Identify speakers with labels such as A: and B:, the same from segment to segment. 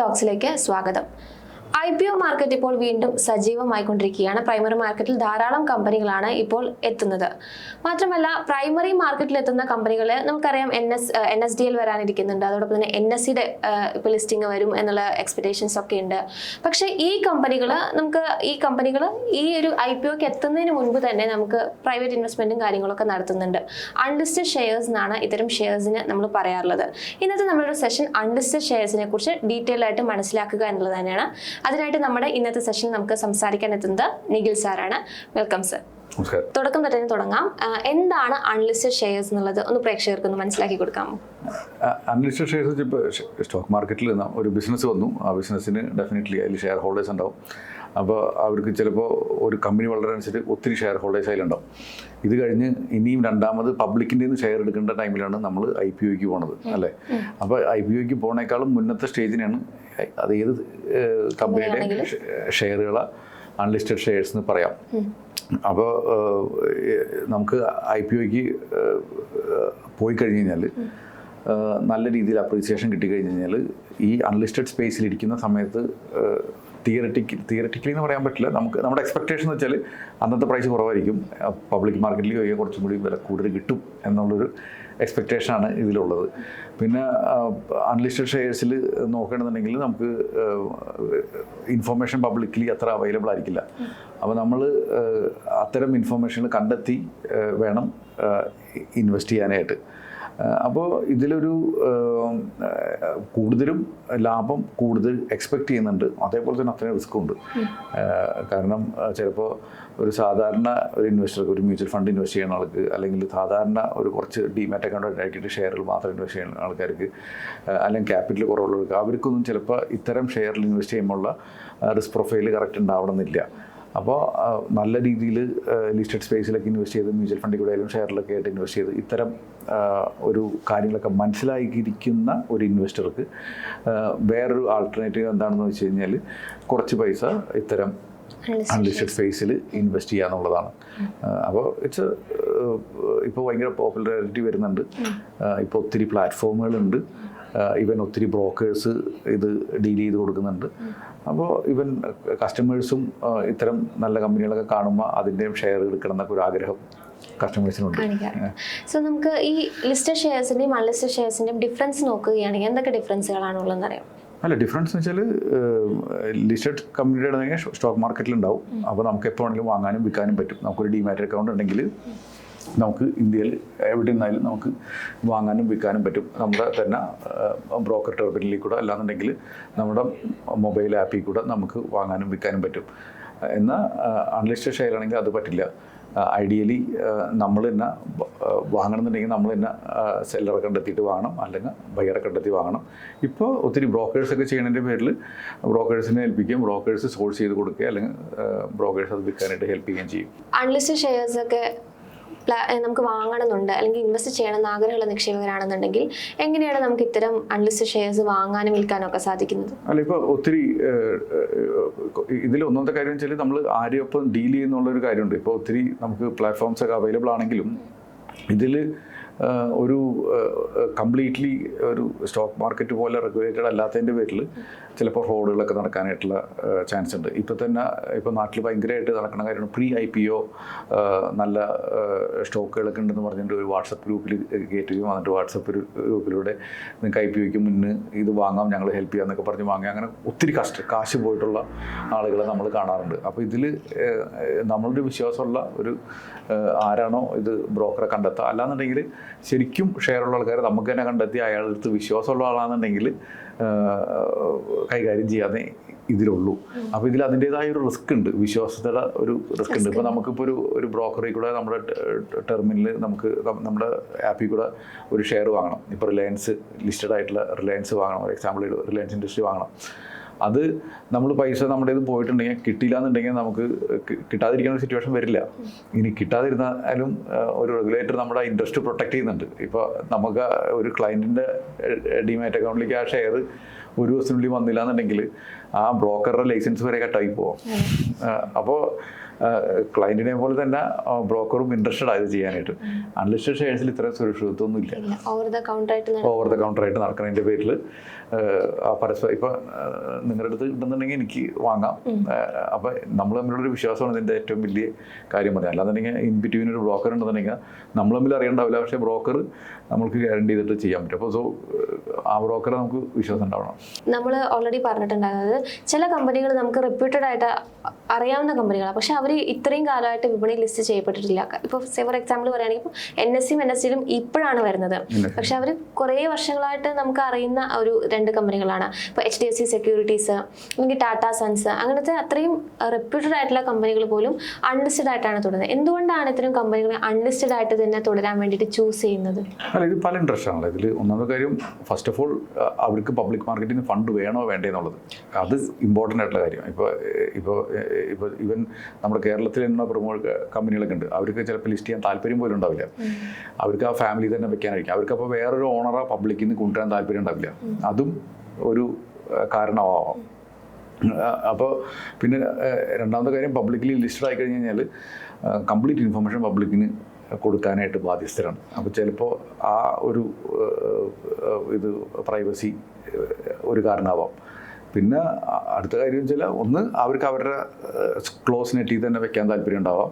A: ടോക്സിലേക്ക് സ്വാഗതം. I P O market ഇപ്പോൾ വീണ്ടും സജീവമായിക്കൊണ്ടിരിക്കുകയാണ്. പ്രൈമറി മാർക്കറ്റിൽ ധാരാളം കമ്പനികളാണ് ഇപ്പോൾ എത്തുന്നത്. മാത്രമല്ല പ്രൈമറി മാർക്കറ്റിൽ എത്തുന്ന കമ്പനികൾ നമുക്കറിയാം N S N S D L വരാനിരിക്കുന്നുണ്ട്. അതോടൊപ്പം തന്നെ എൻ എസ് സിയുടെ ഇപ്പോൾ ലിസ്റ്റിംഗ് വരും എന്നുള്ള എക്സ്പെക്ടേഷൻസ് ഒക്കെ ഉണ്ട്. പക്ഷേ ഈ കമ്പനികൾ നമുക്ക് ഈ കമ്പനികൾ ഈ ഒരു ഐ പി ഒക്ക് എത്തുന്നതിന് മുൻപ് തന്നെ നമുക്ക് പ്രൈവറ്റ് ഇൻവെസ്റ്റ്മെന്റും കാര്യങ്ങളൊക്കെ നടത്തുന്നുണ്ട്. അൺലിസ്റ്റഡ് ഷെയർസ് എന്നാണ് ഇത്തരം ഷെയർസിന് നമ്മൾ പറയാറുള്ളത്. ഇന്നത്തെ നമ്മളൊരു സെഷൻ അൺലിസ്റ്റഡ് ഷെയർസിനെ കുറിച്ച് ഡീറ്റെയിൽ ആയിട്ട് മനസ്സിലാക്കുക എന്നുള്ളത് തന്നെയാണ്. അതിനായിട്ട് നമ്മുടെ ഇന്നത്തെ സെഷൻ നമുക്ക് സംസാരിക്കാൻ എത്തുന്നത് നിഖിൽ സാറാണ് വെൽക്കം സർ തുടക്കം തന്നെ തുടങ്ങാം. എന്താണ് അൺലിസ്റ്റഡ് ഷെയർസ് എന്നുള്ളത് ഒന്ന് പ്രേക്ഷകർക്ക് ഒന്ന് മനസ്സിലാക്കി കൊടുക്കാമോ?
B: അൺലിസ്റ്റഡ് ഷെയർസ് ഇപ്പോൾ സ്റ്റോക്ക് മാർക്കറ്റിൽ ഒരു ബിസിനസ് വന്നു. ആ ബിസിനസ്സിന് ഡെഫിനറ്റ്ലി അതിൽ ഷെയർ ഹോൾഡേഴ്സ് ഉണ്ടാവും. അപ്പോൾ അവർക്ക് ചിലപ്പോൾ ഒരു കമ്പനി വളരാനുസരിച്ച് ഒത്തിരി ഷെയർ ഹോൾഡേഴ്സ് അതിലുണ്ടാവും. ഇത് കഴിഞ്ഞ് ഇനിയും രണ്ടാമത് പബ്ലിക്കിന്റെ നിന്ന് ഷെയർ എടുക്കേണ്ട ടൈമിലാണ് നമ്മൾ ഐ പി ഒക്ക് പോണത്. അല്ലേ? അപ്പോൾ ഐ പി ഒക്ക് പോണേക്കാളും മുന്നത്തെ സ്റ്റേജിനാണ് അത് ഏത് കമ്പനിയുടെ ഷെയറുകൾ അൺലിസ്റ്റഡ് ഷെയർസ് എന്ന് പറയാം. അപ്പോൾ നമുക്ക് ഐ പി ഒക്ക് പോയി കഴിഞ്ഞ് കഴിഞ്ഞാൽ നല്ല രീതിയിൽ അപ്രീസിയേഷൻ കിട്ടിക്കഴിഞ്ഞ് കഴിഞ്ഞാൽ ഈ അൺലിസ്റ്റഡ് സ്പേസിൽ ഇരിക്കുന്ന സമയത്ത് തിയററ്റിക്കൽ തിയററ്റിക്കലി എന്ന് പറയാൻ പറ്റില്ല. നമുക്ക് നമ്മുടെ എക്സ്പെക്ടേഷൻ എന്ന് വെച്ചാൽ അന്നത്തെ പ്രൈസ് കുറവായിരിക്കും. പബ്ലിക് മാർക്കറ്റിൽ പോയി കുറച്ചും കൂടി വില കൂടുതൽ കിട്ടും എന്നുള്ളൊരു എക്സ്പെക്റ്റേഷനാണ് ഇതിലുള്ളത്. പിന്നെ അൺലിസ്റ്റഡ് ഷെയർസിൽ നോക്കുകയാണെന്നുണ്ടെങ്കിൽ നമുക്ക് ഇൻഫർമേഷൻ പബ്ലിക്കലി അത്ര അവൈലബിൾ ആയിരിക്കില്ല. അപ്പോൾ നമ്മൾ അത്തരം ഇൻഫർമേഷൻ കണ്ടെത്തി വേണം ഇൻവെസ്റ്റ് ചെയ്യാനായിട്ട്. അപ്പോൾ ഇതിലൊരു കൂടുതലും ലാഭം കൂടുതൽ എക്സ്പെക്ട് ചെയ്യുന്നുണ്ട്. അതേപോലെ തന്നെ അത്രയും റിസ്ക് ഉണ്ട്. കാരണം ചിലപ്പോൾ ഒരു സാധാരണ ഒരു ഇൻവെസ്റ്റർക്ക് ഒരു മ്യൂച്വൽ ഫണ്ട് ഇൻവെസ്റ്റ് ചെയ്യുന്ന ആൾക്ക് അല്ലെങ്കിൽ സാധാരണ ഒരു കുറച്ച് ഡിമാറ്റ് അക്കൗണ്ട് ആയിട്ട് ഷെയറിൽ മാത്രം ഇൻവെസ്റ്റ് ചെയ്യുന്ന ആൾക്കാർക്ക് അല്ലെങ്കിൽ ക്യാപിറ്റൽ കുറവുള്ളവർക്ക് അവർക്കൊന്നും ചിലപ്പോൾ ഇത്തരം ഷെയറിൽ ഇൻവെസ്റ്റ് ചെയ്യുമ്പോൾ റിസ്ക് പ്രൊഫൈൽ കറക്റ്റ് ഉണ്ടാവണമെന്നില്ല. അപ്പോൾ നല്ല രീതിയിൽ ലിസ്റ്റഡ് സ്പേസിലൊക്കെ ഇൻവെസ്റ്റ് ചെയ്ത് മ്യൂച്വൽ ഫണ്ടിൽ കൂടെ ആയാലും ഷെയറിലൊക്കെ ആയിട്ട് ഇൻവെസ്റ്റ് ചെയ്ത് ഇത്തരം ഒരു കാര്യങ്ങളൊക്കെ മനസ്സിലാക്കിയിരിക്കുന്ന ഒരു ഇൻവെസ്റ്റർക്ക് വേറൊരു ആൾട്ടർനേറ്റീവ് എന്താണെന്ന് വെച്ച് കഴിഞ്ഞാൽ കുറച്ച് പൈസ ഇത്തരം അൺലിസ്റ്റഡ് സ്പേസിൽ ഇൻവെസ്റ്റ് ചെയ്യുക എന്നുള്ളതാണ്. അപ്പോൾ ഇറ്റ്സ് ഇപ്പോൾ ഭയങ്കര പോപ്പുലാരിറ്റി വരുന്നുണ്ട്. ഇപ്പോൾ ഒത്തിരി പ്ലാറ്റ്ഫോമുകളുണ്ട് ഇവൻ ഒത്തിരി ബ്രോക്കേഴ്സ് ഇത് ഡീൽ ചെയ്ത് കൊടുക്കുന്നുണ്ട്. അപ്പോൾ ഇവൻ കസ്റ്റമേഴ്സും ഇത്തരം നല്ല കമ്പനികളൊക്കെ കാണുമ്പോൾ അതിന്റെയും ഷെയർ എടുക്കണം എന്നൊക്കെ ഒരു ആഗ്രഹം കസ്റ്റമേഴ്സിനുണ്ട്.
A: സോ നമുക്ക് ഈ ലിസ്റ്റഡ് ഷെയർസിന്റെയും അൺലിസ്റ്റഡ് ഷെയർസിന്റെയും ഡിഫറൻസ് നോക്കുകയാണെങ്കിൽ എന്തൊക്കെ ഡിഫറൻസുകളാണ് ഉള്ളതെന്ന് അറിയാം
B: അല്ല ഡിഫറൻസ് എന്ന് വെച്ചാൽ ലിസ്റ്റഡ് കമ്പനിയുടെ സ്റ്റോക്ക് മാർക്കറ്റിൽ ഉണ്ടാവും. അപ്പോൾ നമുക്ക് എപ്പോൾ വേണമെങ്കിലും വാങ്ങാനും വിൽക്കാനും പറ്റും. നമുക്കൊരു ഡിമാറ്റ് അക്കൗണ്ട് ഉണ്ടെങ്കിൽ നമുക്ക് ഇന്ത്യയിൽ എവിടെ നിന്നായാലും നമുക്ക് വാങ്ങാനും വിൽക്കാനും പറ്റും. നമ്മുടെ തന്നെ ബ്രോക്കർ ടെർമിനലിൽ കൂടെ അല്ലാന്നുണ്ടെങ്കിൽ നമ്മുടെ മൊബൈൽ ആപ്പിൽ കൂടെ നമുക്ക് വാങ്ങാനും വിൽക്കാനും പറ്റും. എന്നാൽ അൺലിസ്റ്റഡ് ഷെയർ ആണെങ്കിൽ അത് പറ്റില്ല. ഐഡിയലി നമ്മൾ തന്നെ വാങ്ങണമെന്നുണ്ടെങ്കിൽ നമ്മൾ തന്നെ സെല്ലറെ കണ്ടെത്തിയിട്ട് വാങ്ങണം. അല്ലെങ്കിൽ ബയ്യറെ കണ്ടെത്തി വാങ്ങണം. ഇപ്പോൾ ഒത്തിരി ബ്രോക്കേഴ്സൊക്കെ ചെയ്യുന്നതിന്റെ പേരിൽ ബ്രോക്കേഴ്സിനെ ഏൽപ്പിക്കുകയും ബ്രോക്കേഴ്സ് സോഴ്സ് ചെയ്ത് കൊടുക്കുക അല്ലെങ്കിൽ ബ്രോക്കേഴ്സ് അത് വിൽക്കാനായിട്ട് ഹെൽപ്പ് ചെയ്യുകയും ചെയ്യും.
A: അൺലിസ്റ്റഡ് ഷെയർസ് ഒക്കെ പ്ലാ- ഏഹ് നമുക്ക് വാങ്ങണമെന്നുണ്ട്. അല്ലെങ്കിൽ ഇൻവെസ്റ്റ് ചെയ്യണമെന്ന് ആഗ്രഹമുള്ള നിക്ഷേപകരാണെന്നുണ്ടെങ്കിൽ എങ്ങനെയാണ് നമുക്ക് ഇത്തരം അൺലിസ്റ്റഡ് ഷെയർസ് വാങ്ങാനും വിൽക്കാനും ഒക്കെ സാധിക്കുന്നത്?
B: അല്ല ഇപ്പോൾ ഒത്തിരി ഇതിൽ ഒന്നാമത്തെ കാര്യം വെച്ചാൽ നമ്മൾ ആരെയൊപ്പം ഡീൽ ചെയ്യുന്നുള്ള ഒരു കാര്യമുണ്ട്. ഇപ്പോൾ ഒത്തിരി നമുക്ക് പ്ലാറ്റ്ഫോംസ് ഒക്കെ അവൈലബിൾ ആണെങ്കിലും ഇതിൽ ഒരു കംപ്ലീറ്റ്ലി ഒരു സ്റ്റോക്ക് മാർക്കറ്റ് പോലെ റെഗുലേറ്റഡ് അല്ലാത്തതിന്റെ പേരിൽ ചിലപ്പോൾ റോഡുകളൊക്കെ നടക്കാനായിട്ടുള്ള ചാൻസ് ഉണ്ട്. ഇപ്പോൾ തന്നെ ഇപ്പോൾ നാട്ടിൽ ഭയങ്കരമായിട്ട് നടക്കുന്ന കാര്യമാണ് പ്രീ ഐ പി ഒ നല്ല സ്റ്റോക്കുകളൊക്കെ ഉണ്ടെന്ന് പറഞ്ഞിട്ട് ഒരു വാട്സപ്പ് ഗ്രൂപ്പിൽ കയറ്റുകയും എന്നിട്ട് വാട്സപ്പ് ഗ്രൂപ്പിലൂടെ നിങ്ങൾക്ക് ഐ പി ഒക്ക് മുന്നേ ഇത് വാങ്ങാം ഞങ്ങൾ ഹെൽപ്പ് ചെയ്യാം എന്നൊക്കെ പറഞ്ഞ് വാങ്ങാം അങ്ങനെ ഒത്തിരി കഷ്ട കാശ് പോയിട്ടുള്ള ആളുകളെ നമ്മൾ കാണാറുണ്ട്. അപ്പോൾ ഇതിൽ നമ്മളൊരു വിശ്വാസമുള്ള ഒരു ആരാണോ ഇത് ബ്രോക്കറെ കണ്ടെത്തുക. അല്ലാന്നുണ്ടെങ്കിൽ ശരിക്കും ഷെയർ ഉള്ള ആൾക്കാരെ നമുക്ക് തന്നെ കണ്ടെത്തി അയാളുടെ അടുത്ത് വിശ്വാസമുള്ള ആളാണെന്നുണ്ടെങ്കിൽ കൈകാര്യം ചെയ്യാതെ ഇതിലുള്ളൂ. അപ്പോൾ ഇതിൽ അതിന്റെതായ ഒരു റിസ്ക് ഉണ്ട്. വിശ്വാസത്തിന്റെ ഒരു റിസ്ക് ഉണ്ട്. ഇപ്പോൾ നമുക്കിപ്പോൾ ഒരു ഒരു ബ്രോക്കറിൽ കൂടെ നമ്മുടെ ടെർമിനൽ നമുക്ക് നമ്മുടെ ആപ്പിൽ കൂടെ ഒരു ഷെയർ വാങ്ങണം. ഇപ്പോൾ റിലയൻസ് ലിസ്റ്റഡ് ആയിട്ടുള്ള റിലയൻസ് വാങ്ങണം. ഒരു എക്സാമ്പിൾ റിലയൻസ് ഇൻഡസ്ട്രി വാങ്ങണം. അത് നമ്മൾ പൈസ നമ്മുടെ ഇത് പോയിട്ടുണ്ടെങ്കിൽ കിട്ടിയില്ല എന്നുണ്ടെങ്കിൽ നമുക്ക് കിട്ടാതിരിക്കുന്ന ഒരു സിറ്റുവേഷൻ വരില്ല. ഇനി കിട്ടാതിരുന്നാലും ഒരു റെഗുലേറ്റർ നമ്മുടെ ഇൻട്രസ്റ്റ് പ്രൊട്ടക്ട് ചെയ്യുന്നുണ്ട്. ഇപ്പോൾ നമുക്ക് ഒരു ക്ലയന്റിന്റെ ഡിമാറ്റ് അക്കൗണ്ടിലേക്ക് ആ ഷെയർ ഒരു ദിവസത്തിനുള്ളിൽ വന്നില്ല എന്നുണ്ടെങ്കിൽ ആ ബ്രോക്കറുടെ ലൈസൻസ് വരെ കട്ടായി പോകും അപ്പോൾ ക്ലയന്റിനെ പോലെ തന്നെ ബ്രോക്കറും ഇൻട്രസ്റ്റഡ് ആയത് ചെയ്യാനായിട്ട്. അൺലിസ്റ്റഡ് ഷെയർസിൽ ഇത്രയും സുരക്ഷിതത്വമൊന്നും ഇല്ല.
A: ഓവർ ദ
B: കൗണ്ടറായിട്ട് നടക്കുന്നതിന്റെ പേരിൽ ആ പരസ്പരം ഇപ്പം നിങ്ങളുടെ അടുത്ത് കിട്ടുന്നുണ്ടെങ്കിൽ എനിക്ക് വാങ്ങാം. അപ്പം നമ്മൾ തമ്മിലുള്ളൊരു വിശ്വാസമാണ് ഇതിന്റെ ഏറ്റവും വലിയ കാര്യം പറയാം അല്ലാന്നുണ്ടെങ്കിൽ ഇൻ ബിറ്റ്വീൻ ഒരു ബ്രോക്കർ ഉണ്ടെന്നുണ്ടെങ്കിൽ നമ്മൾ തമ്മിൽ അറിയണ്ടാവില്ല. പക്ഷേ ബ്രോക്കർ നമുക്ക് ഗ്യാരണ്ടി ചെയ്തിട്ട് ചെയ്യാൻ പറ്റും. അപ്പോൾ സോ ആ ബ്രോക്കറെ നമുക്ക് വിശ്വാസം ഉണ്ടാവണം.
A: നമ്മൾ ഓൾറെഡി പറഞ്ഞിട്ടുണ്ടായിരുന്നത് ചില കമ്പനികൾ നമുക്ക് റെപ്യൂട്ടഡ് ആയിട്ട് അറിയാവുന്ന കമ്പനികളാണ് പക്ഷെ അവർ ഇത്രയും കാലമായിട്ട് വിപണി ലിസ്റ്റ് ചെയ്യപ്പെട്ടിട്ടില്ല. ഇപ്പോൾ ഫോർ എക്സാമ്പിൾ പറയുകയാണെങ്കിൽ ഇപ്പോൾ എൻ എസ് സിയും എൻ എസ് സിയിലും ഇപ്പോഴാണ് വരുന്നത്. പക്ഷെ അവർ കുറേ വർഷങ്ങളായിട്ട് നമുക്ക് അറിയുന്ന ഒരു രണ്ട് കമ്പനികളാണ്. ഇപ്പോൾ H D F C securities അല്ലെങ്കിൽ ടാറ്റ സൺസ് അങ്ങനത്തെ അത്രയും റെപ്യൂട്ടഡ് ആയിട്ടുള്ള കമ്പനികൾ പോലും അൺലിസ്റ്റഡ് ആയിട്ടാണ് തുടരുന്നത്. എന്തുകൊണ്ടാണ് ഇത്തരം കമ്പനികൾ അൺലിസ്റ്റഡ് ആയിട്ട് തന്നെ തുടരാൻ വേണ്ടിയിട്ട് ചൂസ് ചെയ്യുന്നത്?
B: അല്ല ഇത് പല ഇൻട്രസ്റ്റ് ആണല്ലോ ഇതിൽ ഒന്നാമത്തെ കാര്യം ഫസ്റ്റ് ഓഫ് ഓൾ അവർക്ക് പബ്ലിക് മാർക്കറ്റിന് ഫണ്ട് വേണോ വേണ്ടേ എന്നുള്ളത് അത് ഇമ്പോർട്ടന്റ് ആയിട്ടുള്ള കാര്യം. ഇപ്പോൾ ഇപ്പോൾ ഇപ്പോൾ ഈവൻ നമ്മുടെ കേരളത്തിൽ തന്നെ പ്രമുഖ കമ്പനികളൊക്കെ ഉണ്ട്. അവർക്ക് ചിലപ്പോൾ ലിസ്റ്റ് ചെയ്യാൻ താല്പര്യം പോലും ഉണ്ടാവില്ല. അവർക്ക് ആ ഫാമിലി തന്നെ വെക്കാനായിരിക്കും. അവർക്ക് അപ്പോൾ വേറൊരു ഓണറ പബ്ലിക്കിൽ നിന്ന് കൊണ്ടുവരാൻ താല്പര്യം ഉണ്ടാവില്ല. അതും ഒരു കാരണമാവാം. അപ്പോൾ പിന്നെ രണ്ടാമത്തെ കാര്യം പബ്ലിക്കലി ലിസ്റ്റഡ് ആയി കഴിഞ്ഞ് കഴിഞ്ഞാൽ കംപ്ലീറ്റ് ഇൻഫർമേഷൻ പബ്ലിക്കിന് കൊടുക്കാനായിട്ട് ബാധ്യസ്ഥരാണ്. അപ്പോൾ ചിലപ്പോൾ ആ ഒരു ഇത് പ്രൈവസി ഒരു കാരണമാവാം. പിന്നെ അടുത്ത കാര്യം വെച്ചാൽ ഒന്ന് അവർക്ക് അവരുടെ ക്ലോസ് നെറ്റിൽ തന്നെ വെക്കാൻ താല്പര്യം ഉണ്ടാവാം.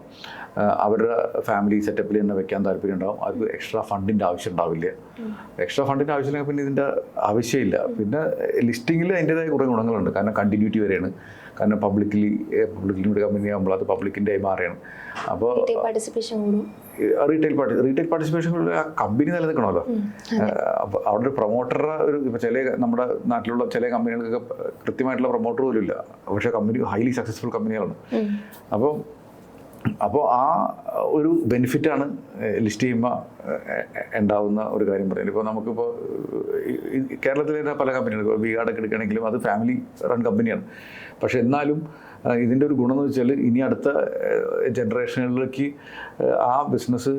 B: അവരുടെ ഫാമിലി സെറ്റപ്പിൽ തന്നെ വെക്കാൻ താല്പര്യം ഉണ്ടാവും. അവർക്ക് എക്സ്ട്രാ ഫണ്ടിന്റെ ആവശ്യം ഉണ്ടാവില്ല. എക്സ്ട്രാ ഫണ്ടിന്റെ ആവശ്യമില്ലെങ്കിൽ പിന്നെ ഇതിന്റെ ആവശ്യമില്ല. പിന്നെ ലിസ്റ്റിങ്ങിൽ അതിന്റെതായ കുറേ ഗുണങ്ങളുണ്ട്. കാരണം കണ്ടിന്യൂറ്റി വരെയാണ്. കാരണം പബ്ലിക്കലി പബ്ലിക്കിലൂടെ കമ്പനി ആകുമ്പോൾ അത് പബ്ലിക്കിന്റെ ആയി മാറിയാണ് അപ്പോൾ റീറ്റെയിൽ പാർട്ടി റീറ്റെയിൽ പാർട്ടിസിപ്പേഷൻ ആ കമ്പനി നിലനിൽക്കണമല്ലോ. അപ്പോൾ അവിടെ ഒരു പ്രൊമോട്ടറുടെ ഒരു ഇപ്പോൾ ചില നമ്മുടെ നാട്ടിലുള്ള ചില കമ്പനികൾക്കൊക്കെ കൃത്യമായിട്ടുള്ള പ്രൊമോട്ടർ പോലും ഇല്ല. പക്ഷേ കമ്പനി ഹൈലി സക്സസ്ഫുൾ കമ്പനികളാണ് അപ്പോൾ അപ്പോൾ ആ ഒരു ബെനിഫിറ്റാണ് ലിസ്റ്റ് ചെയ്യുമ്പോൾ ഉണ്ടാവുന്ന ഒരു കാര്യം പറയുന്നത്. ഇപ്പോൾ നമുക്കിപ്പോൾ കേരളത്തിലെ പല കമ്പനികളും ഇപ്പോൾ ഒക്കെ എടുക്കുകയാണെങ്കിലും അത് ഫാമിലി റൺ കമ്പനിയാണ് പക്ഷേ എന്നാലും ഇതിന്റെ ഒരു ഗുണം എന്ന് വെച്ചാൽ ഇനി അടുത്ത ജനറേഷനുകളിലേക്ക് ആ ബിസിനസ്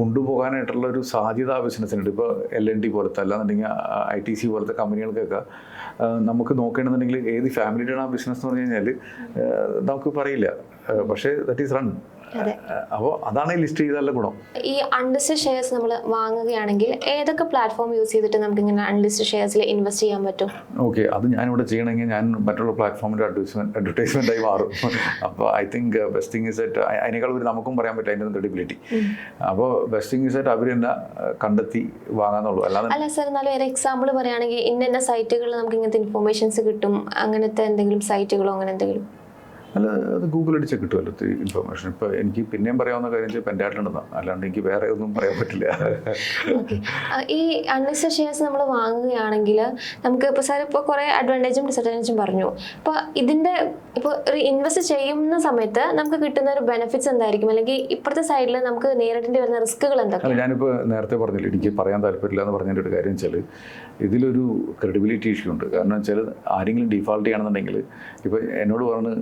B: കൊണ്ടുപോകാനായിട്ടുള്ള ഒരു സാധ്യത ആ ബിസിനസ്സിനുണ്ട്. ഇപ്പോൾ എൽ എൻ ഡി പോലത്തെ അല്ലാന്നുണ്ടെങ്കിൽ ഐ ടി സി പോലത്തെ കമ്പനികൾക്കൊക്കെ നമുക്ക് നോക്കണമെന്നുണ്ടെങ്കിൽ ഏത് ഫാമിലിയുടെ ആ ബിസിനസ് എന്ന് പറഞ്ഞു കഴിഞ്ഞാൽ നമുക്ക് പറയില്ല. പക്ഷേ ദറ്റ് ഈസ് റൺ. അപ്പോൾ അതാണ് ഈ ലിസ്റ്റ് ചെയ്താലുള്ള ഗുണം.
A: ഈ അൺലിസ്റ്റ് ഷെയർസ് നമ്മൾ വാങ്ങുകയാണെങ്കിൽ ഏതൊക്കെ പ്ലാറ്റ്ഫോം യൂസ് ചെയ്തിട്ട് നമുക്ക് ഇങ്ങനെ അൺലിസ്റ്റ് ഷെയർസിൽ ഇൻവെസ്റ്റ് ചെയ്യാൻ പറ്റും?
B: ഓക്കെ അത് ഞാനിവിടെ ചെയ്യണമെങ്കിൽ ഞാൻ മറ്റുള്ള പ്ലാറ്റ്ഫോമിന്റെ അഡ്വർടൈസ്മെന്റ് അഡ്വർട്ടൈസ്മെന്റ് ആയി മാറും. അപ്പോൾ I think best thing is it അതിനേക്കാൾ ഒരു നമുക്കും പറയാൻ പറ്റും അതിന്റെ ക്രെഡിബിലിറ്റി അപ്പോൾ ബെസ്റ്റ് തിങ് ഇസ് എറ്റ് അവർ തന്നെ കണ്ടെത്തി വാങ്ങാന്നുള്ളൂ. അല്ലാതെ
A: അല്ല സാർ എന്നാലും ഒരു എക്സാമ്പിൾ പറയുകയാണെങ്കിൽ ഇന്ന സൈറ്റുകളിൽ നമുക്ക് ഇങ്ങനത്തെ ഇൻഫോർമേഷൻസ് കിട്ടും. അങ്ങനത്തെ എന്തെങ്കിലും സൈറ്റുകളോ അങ്ങനെ എന്തെങ്കിലും?
B: അല്ല അത് ഗൂഗിൾ അടിച്ചാൽ കിട്ടുമല്ലോ ഇൻഫർമേഷൻ ഇപ്പൊ എനിക്ക് പിന്നെയും പറയാവുന്ന കാര്യം വെച്ചാൽ പെന്റാട്ടിലുണ്ടെന്നാണ് അല്ലാണ്ട് എനിക്ക് വേറെ ഒന്നും പറയാൻ പറ്റില്ല.
A: ഈ അൺലിസ്റ്റഡ് ഷെയർസ് നമ്മൾ വാങ്ങുകയാണെങ്കിൽ നമുക്ക് ഇപ്പോൾ സാർ ഇപ്പോൾ കുറേ അഡ്വാന്റേജും ഡിസഡ്വാന്റേജും പറഞ്ഞു. അപ്പോൾ ഇതിന്റെ ഇപ്പോൾ ഒരു ഇൻവെസ്റ്റ് ചെയ്യുന്ന സമയത്ത് നമുക്ക് കിട്ടുന്ന ഒരു ബെനിഫിറ്റ്സ് എന്തായിരിക്കും? അല്ലെങ്കിൽ ഇപ്പോഴത്തെ സൈഡിൽ നമുക്ക് നേരിടേണ്ടി വരുന്ന റിസ്കുകൾ എന്തൊക്കെ
B: ഞാനിപ്പോ ഞാനിപ്പോൾ നേരത്തെ പറഞ്ഞില്ല എനിക്ക് പറയാൻ താല്പര്യമില്ല എന്ന് പറഞ്ഞതിന്റെ ഒരു കാര്യം വെച്ചാൽ ഇതിലൊരു ക്രെഡിബിലിറ്റി ഇഷ്യൂ ഉണ്ട്. കാരണം വെച്ചാൽ ആരെങ്കിലും ഡിഫാൾട്ട് ചെയ്യണമെന്നുണ്ടെങ്കിൽ ഇപ്പോൾ എന്നോട് പറഞ്ഞ്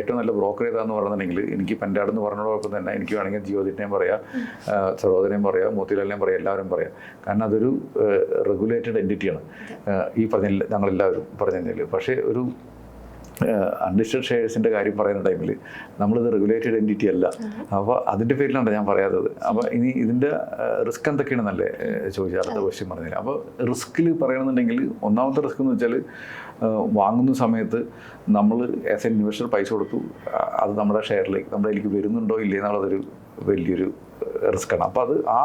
B: ഏറ്റവും നല്ല ബ്രോക്കർ ഏതാന്ന് പറഞ്ഞിട്ടുണ്ടെങ്കിൽ എനിക്ക് പന്റാട് എന്ന് പറഞ്ഞതോടൊപ്പം തന്നെ. എനിക്ക് വേണമെങ്കിൽ ജിയോദിനെയും പറയാം സഹോദരനെയും പറയാം മോത്തിലാലിനെയും പറയാം എല്ലാവരും പറയാം. കാരണം അതൊരു റെഗുലേറ്റഡ് എന്റിറ്റിയാണ് ഈ പറഞ്ഞ ഞങ്ങളെല്ലാവരും പറഞ്ഞു കഴിഞ്ഞാൽ പക്ഷേ ഒരു അൺലിസ്റ്റഡ് ഷെയർസിന്റെ കാര്യം പറയുന്ന ടൈമിൽ നമ്മളിത് റെഗുലേറ്റഡ് എന്റിറ്റി അല്ല. അപ്പോൾ അതിന്റെ പേരിലാണ് ഞാൻ പറയാത്തത്. അപ്പോൾ ഇനി ഇതിന്റെ റിസ്ക് എന്തൊക്കെയാണെന്നല്ലേ നല്ല ചോദിച്ചാൽ അടുത്ത ക്വസ്റ്റ്യൻ പറഞ്ഞില്ല അപ്പോൾ റിസ്കിൽ പറയണമെന്നുണ്ടെങ്കിൽ ഒന്നാമത്തെ റിസ്ക് എന്ന് വെച്ചാൽ വാങ്ങുന്ന സമയത്ത് നമ്മൾ ആസ് എ ഇൻവെസ്റ്റർ പൈസ കൊടുത്തു അത് നമ്മുടെ ഷെയറിലേക്ക് നമ്മുടെ ഇതിലേക്ക് വരുന്നുണ്ടോ ഇല്ലേ എന്നുള്ളതൊരു വലിയൊരു റിസ്ക്കാണ്. അപ്പോൾ അത് ആ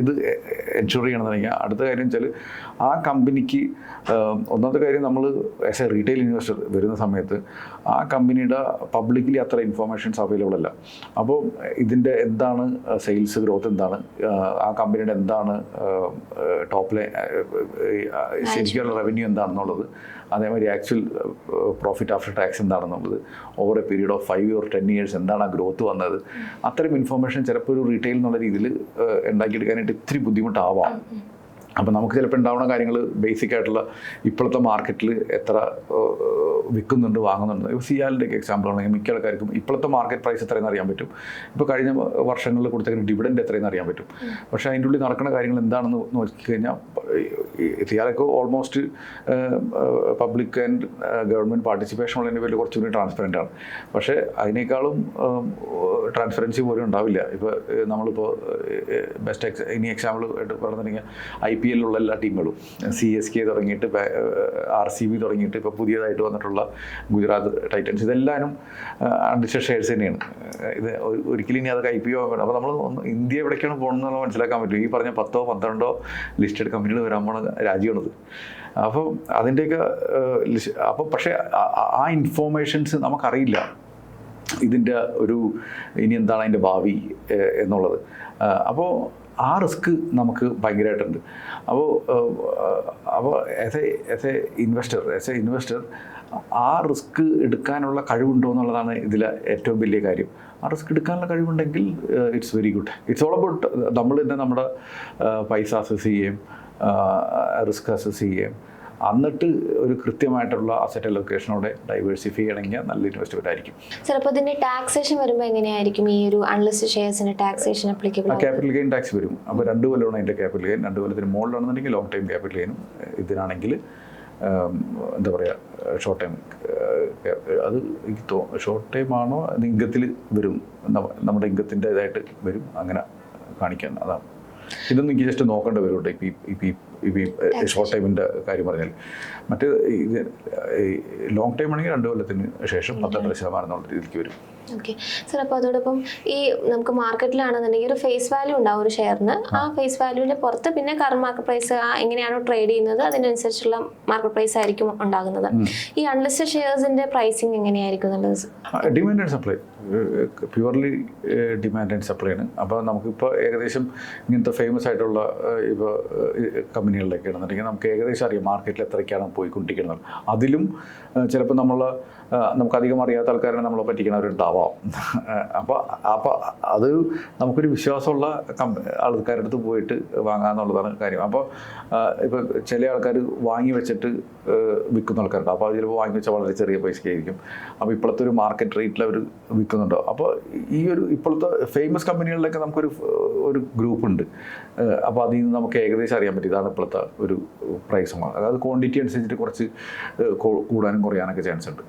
B: ഇത് എൻഷുർ ചെയ്യണമെന്നുണ്ടെങ്കിൽ അടുത്ത കാര്യം വെച്ചാൽ ആ കമ്പനിക്ക് ഒന്നാമത്തെ കാര്യം നമ്മൾ ആസ് എ റീറ്റെയിൽ ഇൻവെസ്റ്റർ വരുന്ന സമയത്ത് ആ കമ്പനിയുടെ പബ്ലിക്കലി അത്ര ഇൻഫോർമേഷൻസ് അവൈലബിൾ അല്ല. അപ്പോൾ ഇതിന്റെ എന്താണ് സെയിൽസ് ഗ്രോത്ത് എന്താണ് ആ കമ്പനിയുടെ എന്താണ് ടോപ്പ് ലൈൻ ശരിക്കുള്ള റവന്യൂ എന്താണെന്നുള്ളത് അതേമാതിരി ആക്ച്വൽ പ്രോഫിറ്റ് ആഫ്റ്റർ ടാക്സ് എന്താണെന്നുള്ളത് over a period of five or ten years എന്താണ് ആ ഗ്രോത്ത് വന്നത്? അത്തരം ഇൻഫർമേഷൻ ചിലപ്പോൾ ഒരു റീറ്റെയിൽ എന്നുള്ള രീതിയിൽ ഉണ്ടാക്കിയെടുക്കാനായിട്ട് ഇത്തിരി ബുദ്ധിമുട്ടാവാം. അപ്പം നമുക്ക് ചിലപ്പോൾ ഉണ്ടാവുന്ന കാര്യങ്ങൾ ബേസിക് ആയിട്ടുള്ള ഇപ്പോഴത്തെ മാർക്കറ്റിൽ എത്ര വിൽക്കുന്നുണ്ട് വാങ്ങുന്നുണ്ട്. ഇപ്പോൾ സിയാലിന്റെ ഒക്കെ എക്സാമ്പിൾ ആണെങ്കിൽ മിക്ക ആൾക്കാർക്കും ഇപ്പോഴത്തെ മാർക്കറ്റ് പ്രൈസ് എത്രയെന്ന് അറിയാൻ പറ്റും. ഇപ്പോൾ കഴിഞ്ഞ വർഷങ്ങളിൽ കൊടുത്തേക്കുന്ന ഡിവിഡൻഡ് എത്രയെന്ന് അറിയാൻ പറ്റും. പക്ഷേ അതിന്റെ ഉള്ളിൽ നടക്കുന്ന കാര്യങ്ങൾ എന്താണെന്ന് നോക്കിക്കഴിഞ്ഞാൽ സിയാലൊക്കെ almost public and government participation ഉള്ളതിന്റെ പേരിൽ കുറച്ചുകൂടി ട്രാൻസ്പെറന്റ് ആണ്. പക്ഷേ അതിനേക്കാളും ട്രാൻസ്പെറൻസി പോലും ഉണ്ടാവില്ല. ഇപ്പോൾ നമ്മളിപ്പോൾ ബെസ്റ്റ് എക്സ് ഇനി എക്സാമ്പിൾ ആയിട്ട് പറഞ്ഞിട്ടുണ്ടെങ്കിൽ ഐ പി എല്ലിലുള്ള എല്ലാ ടീമുകളും സി എസ് കെ തുടങ്ങിയിട്ട് ആർ സി ബി തുടങ്ങിയിട്ട് ഇപ്പോൾ പുതിയതായിട്ട് വന്നിട്ടുള്ള ഗുജറാത്ത് ടൈറ്റൻസ് ഇതെല്ലാവരും അൺലിസ്റ്റഡ് ഷെയർസ് തന്നെയാണ്. ഇത് ഒരിക്കലും ഇനി അതൊക്കെ ഐ പി ഒ അപ്പോൾ നമ്മൾ ഇന്ത്യ എവിടേക്കാണ് പോകണമെന്നുള്ള മനസ്സിലാക്കാൻ പറ്റും. ഈ പറഞ്ഞ പത്തോ പന്ത്രണ്ടോ ലിസ്റ്റഡ് കമ്പനികൾ പോണ രാജ്യമാണത്. അപ്പോൾ അതിന്റെയൊക്കെ അപ്പോൾ പക്ഷേ ആ ഇൻഫോർമേഷൻസ് നമുക്കറിയില്ല ഇതിന്റെ ഒരു ഇനി എന്താണ് അതിന്റെ ഭാവി എന്നുള്ളത്. അപ്പോൾ ആ റിസ്ക് നമുക്ക് ഭയങ്കരമായിട്ടുണ്ട്. അപ്പോൾ അപ്പോൾ as a as a investor as a investor ആ റിസ്ക് എടുക്കാനുള്ള കഴിവുണ്ടോ എന്നുള്ളതാണ് ഇതിലെ ഏറ്റവും വലിയ കാര്യം. ആ റിസ്ക് എടുക്കാനുള്ള കഴിവുണ്ടെങ്കിൽ it's very good it's all about നമ്മൾ തന്നെ നമ്മുടെ പൈസ അസസ് ചെയ്യുകയും റിസ്ക് അസസ് ചെയ്യുകയും. എന്നിട്ട് ഒരു കൃത്യമായിട്ടുള്ള അസറ്റ് ലൊക്കേഷനോടെ ഡൈവേഴ്സിഫൈ ചെയ്യണമെങ്കിൽ നല്ല ഇൻവെസ്റ്റ്മെന്റ് ആയിരിക്കും.
A: ചിലപ്പോൾ ഇതിന്റെ ടാക്സേഷൻ വരുമ്പോൾ എങ്ങനെയായിരിക്കും? ഈ ഒരു unlisted ഷെയർസിന്റെ taxation applicable
B: capital gain tax വരും. അപ്പോൾ രണ്ട് കൊല്ലമാണ് അതിന്റെ ക്യാപിറ്റൽ ഗെയിൻ രണ്ട് കൊല്ലത്തിന് മുകളിലാണെന്നുണ്ടെങ്കിൽ ലോങ് ടൈം ക്യാപിറ്റൽ ഗെയിനും ഇതിനാണെങ്കിൽ എന്താ പറയുക ഷോർട്ട് ടൈം അത് എനിക്ക് തോ ഷോർട്ട് ടൈം ആണോ? അത് ഇംഗത്തിൽ വരും. നമ്മ- നമ്മുടെ ഇംഗത്തിന്റെ ഇതായിട്ട് വരും. അങ്ങനെ കാണിക്കാൻ അതാണ്. ഇതൊന്നും എനിക്ക് ജസ്റ്റ് നോക്കേണ്ടി വരും കേട്ടോ ഇപ്പം ഇപ്പം ഷോർട്ട് ടൈമിന്റെ കാര്യം പറഞ്ഞാൽ. മറ്റ് ഇത് ലോങ് ടൈം ആണെങ്കിൽ രണ്ട് കൊല്ലത്തിന് ശേഷം പന്ത്രണ്ട് ശതമാനം എന്നുള്ള രീതിക്ക് വരും.
A: ഓക്കെ സാർ അപ്പോൾ അതോടൊപ്പം ഈ നമുക്ക് മാർക്കറ്റിലാണെന്നുണ്ടെങ്കിൽ ഒരു ഫേസ് വാല്യൂ ഉണ്ടാവും ഒരു ഷെയറിന്. ആ. ഫേസ് വാല്യൂവിന്റെ പുറത്ത് പിന്നെ കറ മാർക്കറ്റ് പ്രൈസ് എങ്ങനെയാണോ ട്രേഡ് ചെയ്യുന്നത് അതിനനുസരിച്ചുള്ള മാർക്കറ്റ് പ്രൈസ് ആയിരിക്കും ഉണ്ടാകുന്നത്. ഈ അൺലിസ്റ്റഡ് ഷെയർസിന്റെ പ്രൈസിങ് എങ്ങനെയായിരിക്കും എന്നുള്ളത്
B: demand and supply purely demand and supply ആണ്. അപ്പോൾ നമുക്കിപ്പോൾ ഏകദേശം ഇങ്ങനത്തെ ഫേമസ് ആയിട്ടുള്ള ഇപ്പോൾ കമ്പനികളിലൊക്കെ ആണെന്നുണ്ടെങ്കിൽ നമുക്ക് ഏകദേശം അറിയാം മാർക്കറ്റിൽ എത്രയ്ക്കാണ് പോയിക്കൊണ്ടിരിക്കുന്നത്. അതിലും ചിലപ്പോൾ നമ്മൾ നമുക്കധികം അറിയാത്ത ആൾക്കാരെ നമ്മളെ പറ്റിക്കണവരുണ്ടാവാം. അപ്പോൾ അപ്പോൾ അത് നമുക്കൊരു വിശ്വാസമുള്ള ആൾക്കാരുടെ അടുത്ത് പോയിട്ട് വാങ്ങാന്നുള്ളതാണ് കാര്യം. അപ്പോൾ ഇപ്പോൾ ചില ആൾക്കാർ വാങ്ങി വെച്ചിട്ട് വിൽക്കുന്ന ആൾക്കാരുണ്ട്. അപ്പോൾ അത് ചിലപ്പോൾ വാങ്ങി വെച്ചാൽ വളരെ ചെറിയ പൈസയ്ക്കായിരിക്കും. അപ്പോൾ ഇപ്പോഴത്തെ ഒരു മാർക്കറ്റ് റേറ്റിൽ അവർ വിൽക്കുന്നുണ്ടോ അപ്പോൾ ഈ ഒരു ഇപ്പോഴത്തെ ഫേമസ് കമ്പനികളിലൊക്കെ നമുക്കൊരു ഒരു ഗ്രൂപ്പ് ഉണ്ട്. അപ്പോൾ അതിൽ നിന്ന് നമുക്ക് ഏകദേശം അറിയാൻ പറ്റും ഇതാണ് ഇപ്പോഴത്തെ ഒരു പ്രൈസുമാണ് അതായത് ക്വാണ്ടിറ്റി അനുസരിച്ചിട്ട് കുറച്ച് കൂടാനും കുറയാനൊക്കെ ചാൻസ് ഉണ്ട്.